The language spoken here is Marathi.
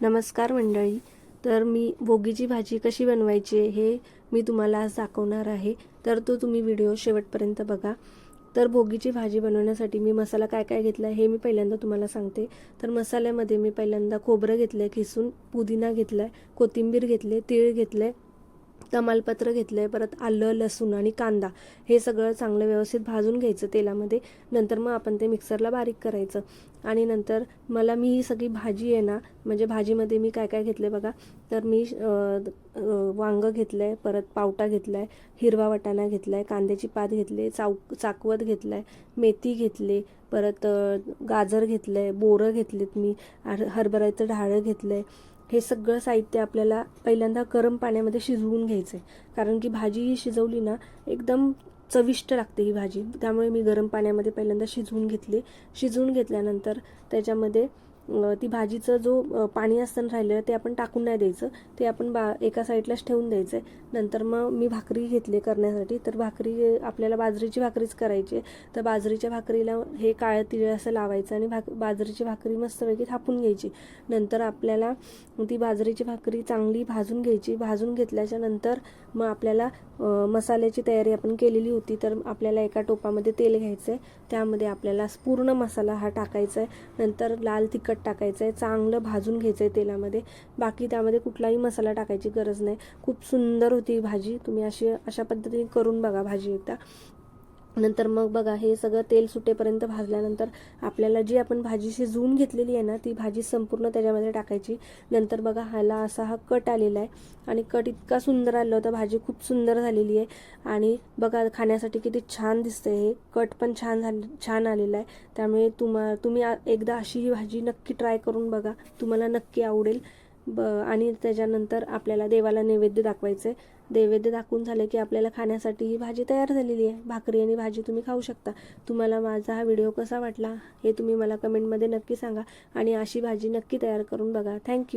नमस्कार मंडळी. तर मी भोगीची भाजी कशी बनवायची आहे हे मी तुम्हाला आज दाखवणार आहे. तर तो तुम्ही व्हिडिओ शेवटपर्यंत बघा. तर भोगीची भाजी बनवण्यासाठी मी मसाला काय काय घेतला आहे हे मी पहिल्यांदा तुम्हाला सांगते. तर मसाल्यामध्ये मी पहिल्यांदा खोबरं घेतलं आहे खिसून पुदिना घेतला आहे कोथिंबीर घेतले तीळ घेतले तमालपत्र घेतलं आहे परत आलं लसूण आणि कांदा. हे सगळं चांगलं व्यवस्थित भाजून घ्यायचं तेलामध्ये. नंतर मग आपण ते मिक्सरला बारीक करायचं. आणि नंतर मला मी ही सगळी भाजी आहे ना म्हणजे भाजीमध्ये मी काय काय घेतलं बघा. तर मी वांगं घेतलं आहे परत पावटा घेतला आहे हिरवा वाटाणा घेतला आहे कांद्याची पात घेतले चाव चाकवत घेतलं आहे मेथी घेतले परत गाजर घेतलं आहे बोरं घेतलेत मी हरभऱ्याचं ढाळं घेतलं आहे हे सगळं साहित्य आपल्याला पहिल्यांदा गरम पाण्यामध्ये शिजवून घ्यायचं आहे कारण की भाजी ही शिजवली ना एकदम चविष्ट लागते ही भाजी. त्यामुळे मी गरम पाण्यामध्ये पहिल्यांदा शिजवून घेतली. शिजवून घेतल्यानंतर त्याच्यामध्ये ती भाजीचं जो पाणी असताना राहिलेलं ते आपण टाकून नाही द्यायचं. ते आपण बा एका साईडलाच ठेवून द्यायचं. आहे नंतर मग मी भाकरी घेतली करण्यासाठी. तर भाकरी आपल्याला बाजरीची भाकरीच करायची तर बाजरीच्या भाकरीला हे काळं तिळ असं लावायचं आणि भाक बाजरीची भाकरी मस्तपैकी थापून घ्यायची. नंतर आपल्याला ती बाजरीची भाकरी चांगली भाजून घ्यायची. भाजून घेतल्याच्या नंतर मग आपल्याला मसाल्याची तयारी आपण केलेली होती. तर आपल्याला एका टोपामध्ये तेल घ्यायचं आहे त्यामध्ये आपल्याला पूर्ण मसाला हा टाकायचा आहे नंतर लाल तिखट तिखट टाकायचं आहे चांगलं भाजून घ्यायचं आहे तेलामध्ये. बाकी त्यामध्ये कुठलाही मसाला टाकायची गरज नाही. खूप सुंदर होती भाजी. तुम्ही अशी अशा पद्धतीने करून बघा भाजी एकदा. नंतर मग बघा हे सगळं तेल सुटेपर्यंत भाजल्यानंतर आपल्याला जी आपण भाजी शिजवून घेतलेली आहे ना ती भाजी संपूर्ण त्याच्यामध्ये टाकायची. नंतर बघा ह्याला असा हा कट आलेला आहे. आणि कट इतका सुंदर आलं होतं भाजी खूप सुंदर झालेली आहे. आणि बघा खाण्यासाठी किती छान दिसतं हे. कट पण छान झाले छान आलेला आहे. त्यामुळे तुम्हा तुम्ही एकदा अशी ही भाजी नक्की ट्राय करून बघा. तुम्हाला नक्की आवडेल. ब आणि त्याच्यानंतर आपल्याला देवाला नैवेद्य दाखवायचं आहे नैवेद्य दाखवून झालं की आपल्याला खाण्यासाठी ही भाजी तयार झालेली आहे. भाकरी आणि भाजी तुम्ही खाऊ शकता. तुम्हाला माझा हा व्हिडिओ कसा वाटला हे तुम्ही मला कमेंटमध्ये नक्की सांगा आणि अशी भाजी नक्की तयार करून बघा. थँक्यू.